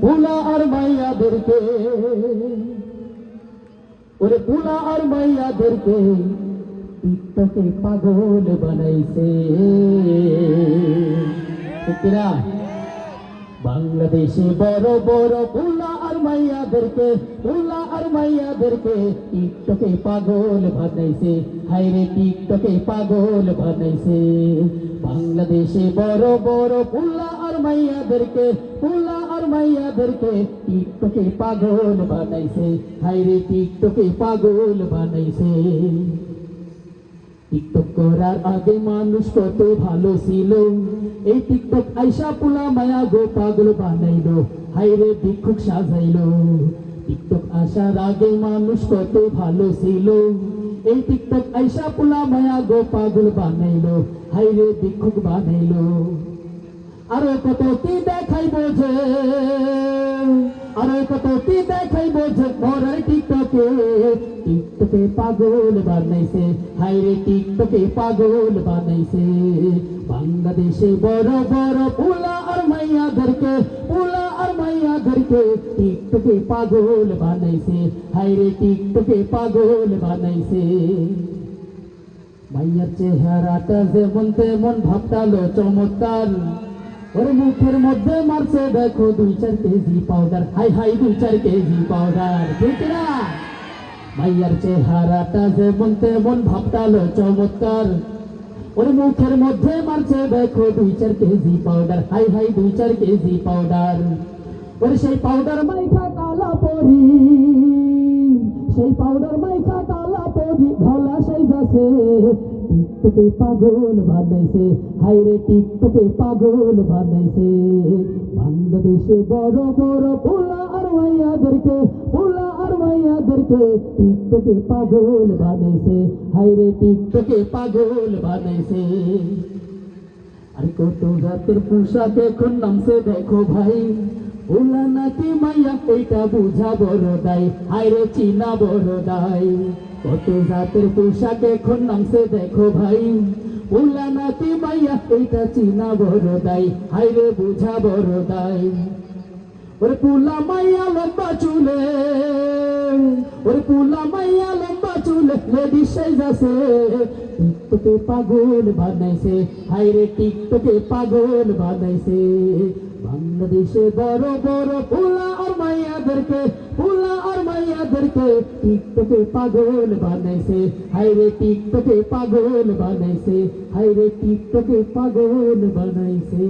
পোলা আর মাইয়াদেরকে। ওরে পোলা আর মাইয়াদেরকে টিকটকে পাগল বানাইছে। না? বাংলাদেশে বড় বড় পোলা আর মাইয়াদেরকে, পোলা আর মাইয়াদেরকে টিকটকে পাগল বানাইছে। হাইরে টিকটকে পাগল বানাইছে। বাংলাদেশে বড় বড় পোলা আর মাইয়াদেরকে, পোলা মাইয়াদেরকে টিকটকে পাগল বানাইছে। হাইরে টিকটকে পাগল বানাইছে। টিকটক করার আগে মানুষ কত ভালো ছিল। এই টিকটক আইসা পোলা মায়া গো পাগল বানাইলো। হাইরে ভিক্ষুক সাজাইলো। টিকটক আসার আগে মানুষ কত ভালো ছিল। এই টিকটক আইসা পোলা মায়া গো পাগল বানাইলো। হাইরে ভিক্ষুক বানাইলো। আরও কত কি দেখাইব যে আরও কত কি দেখাইব যে মরার টিকটকে টিকটকে পাগল বানাইছে। হাইরে টিকটকে পাগল বানাইছে। বাংলাদেশে বড় বড় পোলা আর মাইয়াদেরকে, পোলা আর মাইয়া মাইয়াদেরকে টিকটকে পাগল বানাইছে। হাইরে টিকটকে পাগল বানাইছে। মাইয়ার চেহারাটা যেমন তেমন ভাবতালো, চমৎকার। ওর মুখের মধ্যে মারছে, দেখো দুই চার কেজি পাউডার হাই হাই দুই চার কেজি পাউডার ঠিক না মাইয়ার চেহারাটা যেমন তেমন ভাবটালো চমৎকার। ওর মুখের মধ্যে মারছে, দেখো দুই চার কেজি পাউডার হাই হাই দুই চার কেজি পাউডার ওর সেই পাউডার মাইখা কালা পরি, সেই পাউডার মাইখা কালা পরি, ধলা সেই যাচ্ছে টিকটকে পাগল বানাইছে। হাইরে টিকটকে পাগল বানাইছে। বাংলাদেশে বড় বড় পোলা আর মাইয়াদেরকে পোলা আর মাইয়াদেরকে টিকটকে পাগল বানাইছে। হাইরে টিকটকে পাগল বানাইছে। আর কত জাতের পোশাক এখন নামছে দেখো ভাই। ওলা নাকি মাইয়া এইটা বুঝা বড় দায়। হাইরে চিনা বড় দায়। কত জাতের পোশাক এখন নামছে দেখো ভাই। ওলা নাকি মাইয়া, এইটা চিনা বড় দায় হাইরে বুঝা বড় দায় ওরে পুলা মাইয়া, লম্বা চুলে। ওরে পুলা মাইয়া, লম্বা চুলে লেডি সাইজাছে টিকটকে পাগল বানাইছে। হাইরে টিকটকে পাগল বানাইছে। বাংলাদেশে বড় বড় পোলা আর মাইয়াদেরকে পোলা আর মাইয়াদেরকে টিকটকে পাগল বানাইছে হাইরে টিকটকে পাগল বানাইছে হাইরে টিকটকে পাগল বানাইছে